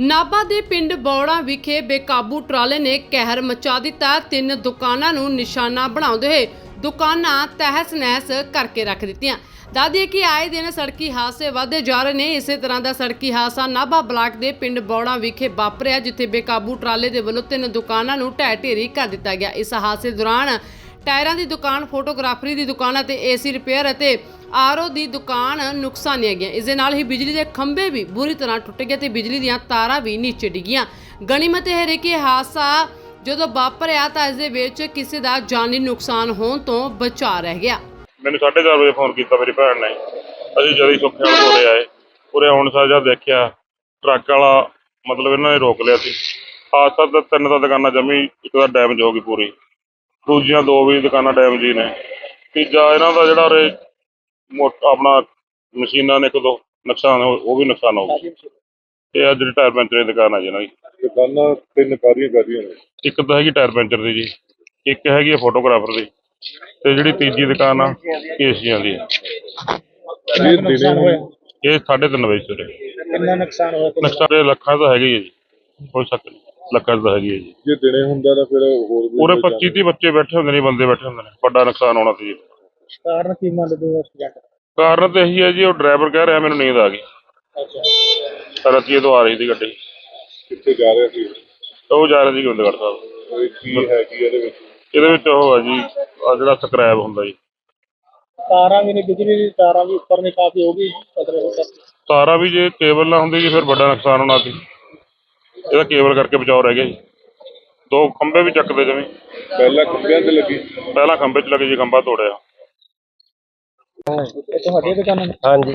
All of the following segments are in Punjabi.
ਨਾਭਾ ਦੇ ਪਿੰਡ ਬੌੜਾ ਵਿਖੇ ਬੇਕਾਬੂ ਟਰਾਲੇ ਨੇ ਕਹਿਰ ਮਚਾ ਦਿੱਤਾ। ਤਿੰਨ ਦੁਕਾਨਾਂ ਨੂੰ ਨਿਸ਼ਾਨਾ ਬਣਾਉਂਦੇ ਹੋਏ ਦੁਕਾਨਾਂ ਤਹਿਸ ਨਹਿਸ ਕਰਕੇ ਰੱਖ ਦਿੱਤੀਆਂ। ਦਾਦੀ ਕਿ ਆਏ ਦਿਨ ਸੜਕੀ ਹਾਦਸੇ ਵਧਦੇ ਜਾ ਰਹੇ ਨੇ। ਇਸੇ ਤਰ੍ਹਾਂ ਦਾ ਸੜਕੀ ਹਾਦਸਾ ਨਾਭਾ ਬਲਾਕ ਦੇ ਪਿੰਡ ਬੌੜਾ ਵਿਖੇ ਵਾਪਰਿਆ, ਜਿੱਥੇ ਬੇਕਾਬੂ ਟਰਾਲੇ ਦੇ ਵੱਲੋਂ ਤਿੰਨ ਦੁਕਾਨਾਂ ਨੂੰ ਢਹਿ ਢੇਰੀ ਕਰ ਦਿੱਤਾ ਗਿਆ। ਇਸ ਹਾਦਸੇ ਦੌਰਾਨ ਟਾਇਰਾਂ ਦੀ ਦੁਕਾਨ, ਫੋਟੋਗ੍ਰਾਫਰੀ ਦੀ ਦੁਕਾਨ ਅਤੇ ਏਸੀ ਰਿਪੇਅਰ ਅਤੇ ਆਰਓ ਦੀ ਦੁਕਾਨ ਨੁਕਸਾਨੀਆਂ ਗਈਆਂ। ਇਸ ਦੇ ਨਾਲ ਹੀ ਬਿਜਲੀ ਦੇ ਖੰਭੇ ਵੀ ਬੁਰੀ ਤਰ੍ਹਾਂ ਟੁੱਟ ਗਏ ਤੇ ਬਿਜਲੀ ਦੀਆਂ ਤਾਰਾਂ ਵੀ ਨੀਚੇ ਡਿੱਗੀਆਂ। ਗਣੀਮਤ ਇਹ ਹੈ ਕਿ ਇਹ ਜਦੋਂ ਵਾਪਰਿਆ ਤਾਂ ਇਸ ਦੇ ਵਿੱਚ ਕਿਸੇ ਦਾ ਜਾਨੀ ਨੁਕਸਾਨ ਹੋਣ ਤੋਂ ਬਚਾ ਰਹਿ ਗਿਆ। ਮੈਨੂੰ 4:30 ਵਜੇ ਫੋਨ ਕੀਤਾ ਮੇਰੀ ਭੈਣ ਨੇ। ਅਸੀਂ ਜਦੀ ਸੁੱਖੇ ਵਾਲੇ ਕੋਲੇ ਆਏ। ਉਰੇ ਆਉਣ ਸਾਰ ਜਦ ਦੇਖਿਆ, ਟਰੱਕ ਵਾਲਾ ਮਤਲਬ ਇਹਨਾਂ ਨੇ ਰੋਕ ਲਿਆ ਸੀ। ਹਾਦਸਾ ਤਾਂ ਤਿੰਨ ਤਾਂ ਦੁਕਾਨਾਂ ਜਮੀ, ਇੱਕ ਤਾਂ ਡੈਮੇਜ ਹੋ ਗਈ ਪੂਰੀ। ਦੂਜੀਆਂ ਦੋ ਵੀ ਦੁਕਾਨਾਂ ਡੈਮੇਜ ਹੀ ਨੇ। ਤੀਜਾ ਇਹਨਾਂ ਦਾ ਜਿਹੜਾ ਉਰੇ ਮੋਟਾ ਆਪਣਾ ਮਸ਼ੀਨਾਂ ਨੇ ਇੱਕ ਦੋ ਨੁਕਸਾਨ ਹੋ- ਉਹ ਵੀ ਨੁਕਸਾਨ ਹੋ ਗਿਆ। ਤੇ ਜਿਹੜੀ ਟਾਇਰ ਪੈਂਚਰ ਦੀ ਦੁਕਾਨ ਆ ਜੀ ਇਹਨਾਂ ਦੀ। ਦੁਕਾਨਾਂ ਤਿੰਨ ਕਾਰੀਆਂ ਕਾਰੀਆਂ ਨੇ। ਇੱਕ ਤਾਂ ਹੈਗੀ ਟਾਇਰ ਪੈਂਚਰ ਦੀ ਜੀ ਇੱਕ ਹੈਗੀ ਆ ਫੋਟੋਗ੍ਰਾਫਰ ਦੀ ਤੇ ਜਿਹੜੀ ਤੀਜੀ ਦੁਕਾਨ ਆ ਏਸੀਆਂ ਦੀ ਆ। ਇਹ ਦਿਨੇ ਇਹ 3:30 ਵਜੇ ਸਵੇਰੇ। ਕਿੰਨਾ ਨੁਕਸਾਨ ਹੋਇਆ ਤੇ ਨਕਸ਼ਾ ਦੇ ਲੱਖਾਂ ਦਾ ਹੈਗੀ ਹੈ ਜੀ ਕੋਈ ਸ਼ੱਕ ਨਹੀਂ ਲੱਖਾਂ ਦਾ ਹੈਗੀ ਹੈ ਜੀ। ਜੇ ਦਿਨੇ ਹੁੰਦਾ ਤਾਂ ਫਿਰ ਹੋਰ ਵੀ ਪੂਰੇ ਕੋਈ 25 30 ਬੱਚੇ ਬੈਠੇ ਹੁੰਦੇ ਨੇ ਬੰਦੇ ਬੈਠੇ ਹੁੰਦੇ ਨੇ ਵੱਡਾ ਨੁਕਸਾਨ ਹੋਣਾ ਸੀ ਜੀ। ਕਾਰਨ ਕੀ ਮੰਨਦੇ ਹੋ ਐਕਸੀਡੈਂਟ ਕਾਰਨ ਤਾਂ ਇਹੀ ਹੈ ਜੀ ਉਹ ਡਰਾਈਵਰ ਕਹਿ ਰਿਹਾ ਮੈਨੂੰ ਨੀਂਦ ਆ ਗਈ। ਅੱਛਾ। ਰਤੀਏ ਤੋਂ ਆ ਰਹੀ ਸੀ ਗੱਡੀ। ਕਿੱਥੇ ਜਾ ਰਿਹਾ ਸੀ? ਉਹ ਜਾ ਰਹੀ ਸੀ ਗੋਬਿੰਦਗੜ੍ਹ ਸਾਹਿਬ। ਇਹ ਕੀ ਹੈ ਕੀ ਇਹਦੇ ਵਿੱਚ? ਇਹਦੇ ਵਿੱਚ ਉਹ ਹੈ ਜੀ ਆ ਜਿਹੜਾ ਸਕ੍ਰੈਪ ਹੁੰਦਾ ਜੀ। ਤਾਰਾਂ ਵੀ ਨੇ ਬਿਜਲੀ ਦੀ ਤਾਰਾਂ ਵੀ ਉੱਪਰ ਨੇ ਕਾਫੀ ਹੋ ਗਈ ਖਤਰੇ ਹੋ ਸਕਦਾ ਤਾਰਾਂ ਵੀ ਜੇ ਕੇਬਲ ਨਾ ਹੁੰਦੀ ਜੀ ਫਿਰ ਵੱਡਾ ਨੁਕਸਾਨ ਹੋਣਾ ਸੀ। ਇਹਦਾ ਕੇਬਲ ਕਰਕੇ ਬਚਾਓ ਰਹਿ ਗਿਆ ਜੀ। ਦੋ ਖੰਭੇ ਵੀ ਚੱਕਦੇ ਜਿਵੇਂ ਪਹਿਲਾਂ ਖੰਭਿਆਂ ਤੇ ਲੱਗੀ ਪਹਿਲਾਂ ਖੰਭੇ 'ਚ ਲੱਗੇ ਜੀ ਖੰਭਾ ਤੋੜਿਆ। ਇਹ ਤੁਹਾਡੀ ਦੁਕਾਨਾਂ ਨੇ? ਹਾਂਜੀ।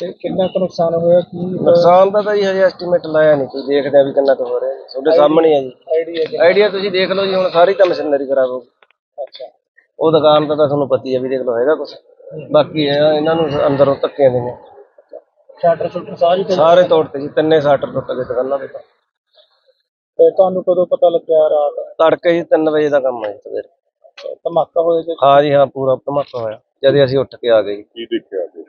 ਤੇ ਕਿੰਨਾ ਕੁ ਨੁਕਸਾਨ ਹੋਇਆ? ਕੀ ਨੁਕਸਾਨ ਦਾ ਤਾਂ ਜੀ ਹਜੇ ਐਸਟੀਮੇਟ ਲਾਇਆ ਨਹੀਂ। ਕੋਈ ਦੇਖਦੇ ਆ ਵੀ ਕਿੰਨਾ ਕੁ ਹੋ ਰਿਹਾ ਜੀ। ਤੁਹਾਡੇ ਸਾਹਮਣੇ ਆ ਜੀ। ਆਈਡੀਆ ਕਿ ਆਈਡੀਆ ਤੁਸੀਂ ਦੇਖ ਲਓ ਜੀ ਹੁਣ ਸਾਰੀ ਤਾਂ ਮਸ਼ੀਨਰੀ ਖਰਾਬ ਹੋ ਗਈ। ਅੱਛਾ। ਉਹ ਦੁਕਾਨ ਦਾ ਤਾਂ ਤੁਹਾਨੂੰ ਪਤਾ ਹੀ ਆ ਵੀ ਦੇਖ ਲਓ ਹੈਗਾ ਕੁਝ ਬਾਕੀ ਇਹ- ਇਹਨਾਂ ਨੂੰ ਅੰਦਰੋਂ ਧੱਕੇ ਦੇ ਨੇ ਸ਼ਟਰ ਸ਼ਟਰ ਸਾਰੀ ਤੇ ਸਾਰੇ ਤੋੜਤੇ ਜੀ ਤਿੰਨੇ ਸਾਟਰ ਟੁੱਟ ਗਏ ਦੁਕਾਨਾਂ ਦੇ ਤਾਂ। ਤੇ ਤੁਹਾਨੂੰ ਕਦੋਂ ਪਤਾ ਲੱਗਿਆ ਰਾਤ? ਤੜਕੇ ਜੀ 3 ਵਜੇ ਦਾ ਕੰਮ ਹੈ ਜੀ ਸਵੇਰੇ। ਧਮਾਕਾ ਹੋਇਆ ਤੇ ਹਾਂ ਜੀ ਹਾਂ ਪੂਰਾ ਧਮਾਕਾ ਹੋਇਆ। ਜਦ ਅਸੀਂ ਉੱਠ ਕੇ ਆ ਗਏ। ਜੀ ਕੀ ਦੇਖਿਆ ਜੀ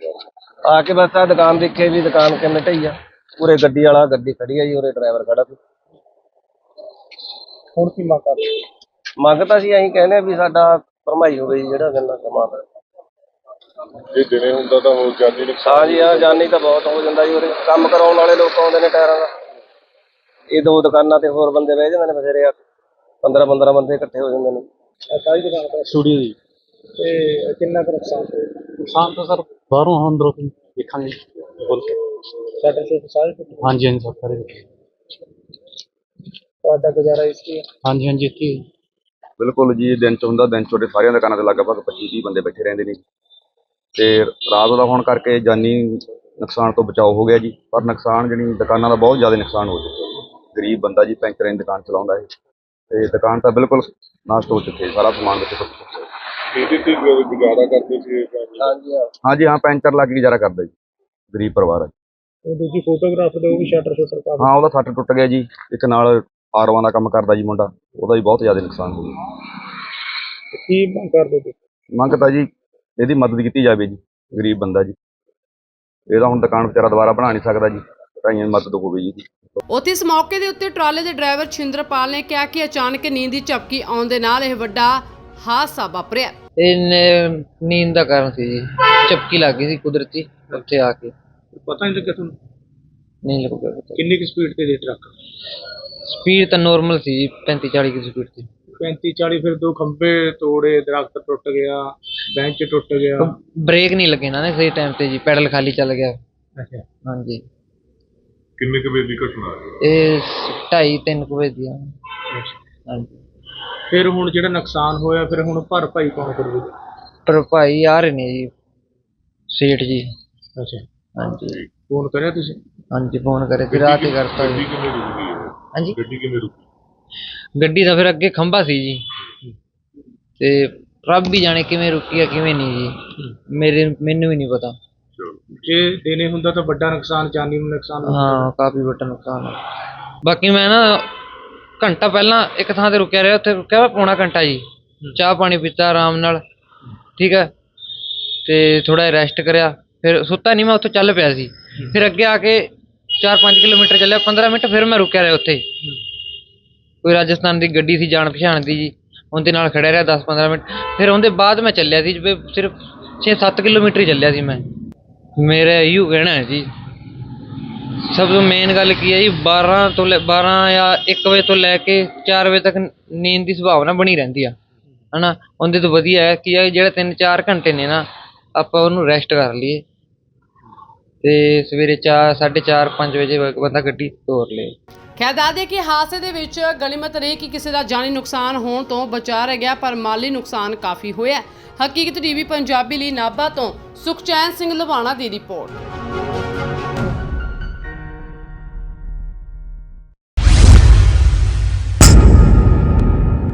ਆ ਕੇ ਬਸ ਆ ਦੁਕਾਨ ਦੇਖੇ ਵੀ ਦੁਕਾਨ ਕਿੰਨੇ ਢਈ ਆ। ਪੂਰੇ ਗੱਡੀ ਵਾਲਾ ਗੱਡੀ ਖੜੀ ਆ ਜੀ ਉਰੇ ਡਰਾਈਵਰ ਖੜਾ ਸੀ। ਹੁਣ ਕੀ ਮੰਗ ਕਰਦੇ? ਮੰਗ ਤਾਂ ਅਸੀਂ ਕਹਿੰਦੇ ਆ ਵੀ ਸਾਡਾ ਭਰਮਾਈ ਹੋਵੇ ਜੀ ਜਿਹੜਾ ਗੱਲਾਂ ਕਮਾ ਦਾ ਜੇ ਦਿਨੇ ਹੁੰਦਾ ਤਾਂ ਹੋਰ ਜਾਨੀ ਨੁਕਸਾਨ ਹਾਂ ਜੀ ਹਾਂ ਜਾਨੀ ਤਾਂ ਬਹੁਤ ਹੋ ਜਾਂਦਾ ਜੀ ਉਰੇ। ਕੰਮ ਕਰਾਉਣ ਵਾਲੇ ਲੋਕ ਆਉਂਦੇ ਨੇ ਟਾਇਰਾਂ ਦਾ। ਇਹ ਦੋ ਦੁਕਾਨਾਂ ਤੇ ਹੋਰ ਬੰਦੇ ਬਹਿ ਜਾਂਦੇ ਨੇ ਬਥੇਰੇ ਆ। 15 15 ਬੰਦੇ ਇਕੱਠੇ ਹੋ ਜਾਂਦੇ ਨੇ। ਸਾਰੀ ਦੁਕਾਨ? ਦਾ ਸਟੂਡੀਓ ਦੀ। ਤੇ ਕਿੰਨਾ ਕੁ ਨੁਕਸਾਨ ਹੋਇਆ ਨੁਕਸਾਨ ਤਾਂ ਸਰ ਬਾਹਰੋਂ ਅੰਦਰੋਂ ਤੋਂ ਦੇਖਾਂਗੇ ਬੋਲ ਕੇ ਸ਼ਟਰ ਸ਼ਟਰ ਸਾਰੇ ਟੁੱਟੇ। ਹਾਂਜੀ ਹਾਂਜੀ ਸਰ ਸਾਰੇ ਦੇਖੇ। ਤੁਹਾਡਾ ਗੁਜ਼ਾਰਾ ਇਸ ਕੀ ਹੈ ਹਾਂਜੀ ਹਾਂਜੀ ਇੱਥੇ ਹੀ। ਬਿਲਕੁਲ ਜੀ ਦਿਨ ਚ ਹੁੰਦਾ ਦਿਨ ਛੋਟੇ ਸਾਰੀਆਂ ਦੁਕਾਨਾਂ ਤੇ ਲਗਭਗ 25 30 ਬੰਦੇ ਬੈਠੇ ਰਹਿੰਦੇ ਨੇ। ਤੇ ਰਾਤ ਦਾ ਹੋਣ ਕਰਕੇ ਜਾਨੀ ਨੁਕਸਾਨ ਤੋਂ ਬਚਾਓ ਹੋ ਗਿਆ ਜੀ ਪਰ ਨੁਕਸਾਨ ਜਿਹੜੀ ਦੁਕਾਨਾਂ ਦਾ ਬਹੁਤ ਜ਼ਿਆਦਾ ਨੁਕਸਾਨ ਹੋ ਚੁੱਕਿਆ ਜੀ ਗਰੀਬ ਬੰਦਾ ਜੀ ਪੈਂਚਰਾਂ ਦੀ ਦੁਕਾਨ ਚਲਾਉਂਦਾ ਹੈ ਤੇ ਦੁਕਾਨ ਤਾਂ ਬਿਲਕੁਲ ਨਾਸ਼ਟ ਹੋ ਚੁੱਕੀ ਹੈ ਸਾਰਾ ਸਮਾਨ ਵਿੱਚ ਚੁੱਕਿਆ। ਇਹਦੇ ਤੇ ਗੁ- ਗੁਜ਼ਾਰਾ ਕਰਦੇ ਸੀ ਇਹ family। ਹਾਂ ਜੀ ਹਾਂ। ਹਾਂਜੀ ਹਾਂ ਪੈਂਚਰ ਲੱਗ ਕੇ ਗੁਜ਼ਾਰਾ ਕਰਦਾ ਜੀ ਗਰੀਬ ਪਰਿਵਾਰ ਹੈ ਉਹ ਦੂਜੀ ਫੋਟੋਗ੍ਰਾਫਰ ਦੇ ਉਹ ਵੀ ਸ਼ਟਰ ਸ਼ਟਰ ਕਾਫੀ। ਹਾਂ ਉਹਦਾ ਸੱਟ ਟੁੱਟ ਗਿਆ ਜੀ ਇੱਕ ਨਾਲ ਆਰਵਾਂ ਦਾ ਕੰਮ ਕਰਦਾ ਜੀ ਮੁੰਡਾ ਉਹਦਾ ਵੀ ਬਹੁਤ ਜ਼ਿਆਦਾ ਨੁਕਸਾਨ ਹੋ ਗਿਆ। ਕੀ ਮੰਗ ਕਰਦੇ ਤੁਸੀਂ? ਮੰਗ ਤਾਂ ਜੀ ਇਹਦੀ ਮਦਦ ਕੀਤੀ ਜਾਵੇ ਜੀ ਗਰੀਬ ਬੰਦਾ ਜੀ। ਇਹਦਾ ਹੁਣ ਦੁਕਾਨ ਵਿਚਾਰਾ ਦੁਬਾਰਾ ਬਣਾ ਨਹੀਂ ਸਕਦਾ ਜੀ ਢਾਈਆਂ ਦੀ ਮਦਦ ਹੋਵੇ ਜੀ। ਇਹਦੀ। ਉੱਥੇ ਇਸ ਮੌਕੇ ਦੇ ਉੱਤੇ ਟਰਾਲੇ ਦੇ ਡਰਾਈਵਰ ਛਿੰਦਰਪਾਲ ਨੇ ਕਿਹਾ ਕਿ ਅਚਾਨਕ ਨੀਂਦ ਦੀ ਝਪਕੀ ਆਉਣ ਦੇ ਨਾਲ ਇਹ ਵੱਡਾ ਹਾਦਸਾ ਵਾਪਰਿਆ। ਇਹ ਨੀਂਦ ਦਾ ਕਾਰਨ ਸੀ ਜੀ। ਚਪਕੀ ਲੱਗ ਗਈ ਸੀ ਕੁਦਰਤੀ ਉੱਥੇ ਆ ਕੇ। ਪਤਾ ਨਹੀਂ ਲੱਗਿਆ ਤੁਹਾਨੂੰ? ਨਹੀਂ ਲੱਗਿਆ ਪਤਾ। ਕਿੰਨੀ ਕੁ ਸਪੀਡ ਤੇ ਦੇ ਟਰੱਕ ਸਪੀਡ ਤਾਂ ਨੋਰਮਲ ਸੀ ਜੀ 35 40 ਦੀ ਸਪੀਡ ਸੀ। 35 40 ਫਿਰ ਦੋ ਖੰਭੇ ਤੋੜੇ ਦਰਖਤ ਟੁੱਟ ਗਿਆ ਬੈਂਚ ਟੁੱਟ ਗਿਆ। ਬ੍ਰੇਕ ਨਹੀਂ ਲੱਗੇ ਨਾ ਸਹੀ ਟਾਈਮ ਤੇ ਜੀ ਪੈਡਲ ਖਾਲੀ ਚੱਲ ਗਿਆ। ਅੱਛਾ। ਹਾਂਜੀ। ਕਿੰਨੇ ਕੁ ਵਜੇ ਦੀ ਘਟਨਾ ਹੈ? ਇਹ 2:30 3 ਵਜੇ ਦੀ ਆ। ਹਾਂਜੀ। ਫਿਰ ਹੁਣ ਜਿਹੜਾ ਨੁਕਸਾਨ ਹੋਇਆ ਫਿਰ ਹੁਣ ਭਰਪਾਈ ਕੌਣ ਕਰੂਗਾ? ਪਰ ਭਾਈ ਆ ਰਹੇ ਨੇ ਜੀ ਸੇਠ ਜੀ। ਅੱਛਾ। ਹਾਂਜੀ। ਫੋਨ ਕਰਿਆ ਤੁਸੀਂ? ਹਾਂਜੀ ਫੋਨ ਕਰੇ ਸੀ ਰਾਤ ਹੀ ਕਰਤਾ ਜੀ। ਕਿਵੇਂ ਰੁਕੀ? ਹੈ ਹਾਂਜੀ? ਗੱਡੀ ਕਿਵੇਂ ਰੁਕੀ? ਗੱਡੀ ਦਾ ਫਿਰ ਅੱਗੇ ਖੰਭਾ ਸੀ ਜੀ। ਤੇ ਰੱਬ ਵੀ ਜਾਣੇ ਕਿਵੇਂ ਰੁਕੀ ਆ ਕਿਵੇਂ ਨਹੀਂ ਜੀ। ਮੇਰੇ ਮੈਨੂੰ ਵੀ ਨਹੀਂ ਪਤਾ। ਜੇ ਦੇਣੇ ਹੁੰਦਾ ਤਾਂ ਵੱਡਾ ਨੁਕਸਾਨ ਜਾਨੀ ਨੂੰ ਨੁਕਸਾਨ। ਹੁੰਦਾ। ਹਾਂ ਕਾਫੀ ਵੱਡਾ ਨੁਕਸਾਨ ਬਾਕੀ ਮੈਂ ਨਾ ਘੰਟਾ ਪਹਿਲਾਂ ਇੱਕ ਥਾਂ ਤੇ ਰੁਕਿਆ ਰਿਹਾ ਉੱਥੇ ਰੁਕਿਆ ਵਾ ਪੌਣਾ ਘੰਟਾ ਜੀ। ਚਾਹ ਪਾਣੀ ਪੀਤਾ ਆਰਾਮ ਨਾਲ ਠੀਕ ਹੈ ਤੇ ਥੋੜਾ ਰੈਸਟ ਕਰਿਆ ਫਿਰ ਸੁੱਤਾ ਨਹੀਂ ਮੈਂ ਉੱਥੋਂ ਚੱਲ ਪਿਆ ਸੀ। ਫਿਰ ਅੱਗੇ ਆ ਕੇ 4-5 ਕਿਲੋਮੀਟਰ ਚੱਲਿਆ 15 ਮਿੰਟ ਫਿਰ ਮੈਂ ਰੁਕਿਆ ਰਿਹਾ ਉੱਥੇ। ਕੋਈ ਰਾਜਸਥਾਨ ਦੀ ਗੱਡੀ ਸੀ ਜਾਣ ਪਛਾਣ ਦੀ ਜੀ ਉਹਦੇ ਨਾਲ ਖੜਿਆ ਰਿਹਾ 10-15 ਮਿੰਟ। ਫਿਰ ਉਹਦੇ ਬਾਅਦ ਮੈਂ ਚੱਲਿਆ ਸੀ ਸਿਰਫ 6-7 ਕਿਲੋਮੀਟਰ ਹੀ ਚੱਲਿਆ ਸੀ ਮੈਂ। ਮੇਰਾ ਇਹੋ ਕਹਿਣਾ ਹੈ ਜੀ ਸਭ ਤੋਂ ਮੇਨ ਗੱਲ ਕੀ ਹੈ ਜੀ 12 ਤੋਂ ਲੈ 12 ਜਾਂ 1 ਵਜੇ ਤੋਂ ਲੈ ਕੇ 4 ਵਜੇ ਤੱਕ ਨੀਂਦ ਦੀ ਸੰਭਾਵਨਾ ਬਣੀ ਰਹਿੰਦੀ ਆ, ਹਨਾ? ਉਹਦੇ ਤੋਂ ਵਧੀਆ ਹੈ ਕਿ ਇਹ ਜਿਹੜੇ 3-4 ਘੰਟੇ ਨੇ ਨਾ, ਆਪਾਂ ਉਹਨੂੰ ਰੈਸਟ ਕਰ ਲਈਏ। ਤੇ ਸਵੇਰੇ 4 4:30 5 ਵਜੇ ਬੰਦਾ ਗੱਡੀ ਤੋਰ ਲਏ। ਖੈਰ ਦੱਸਦੇ ਕਿ ਹਾਦਸੇ ਦੇ ਵਿੱਚ ਗਲੀਮਤ ਰਹੀ ਕਿ ਕਿਸੇ ਦਾ ਜਾਨੀ ਨੁਕਸਾਨ ਹੋਣ ਤੋਂ ਬਚਾ ਰਹਿ ਗਿਆ, ਪਰ ਮਾਲੀ ਨੁਕਸਾਨ ਕਾਫੀ ਹੋਇਆ। ਹੈ। ਹਕੀਕਤ ਟੀਵੀ ਪੰਜਾਬੀ ਲਈ ਨਾਭਾ ਤੋਂ ਸੁਖਚੈਨ ਸਿੰਘ ਲਵਾਣਾ ਦੀ ਰਿਪੋਰਟ।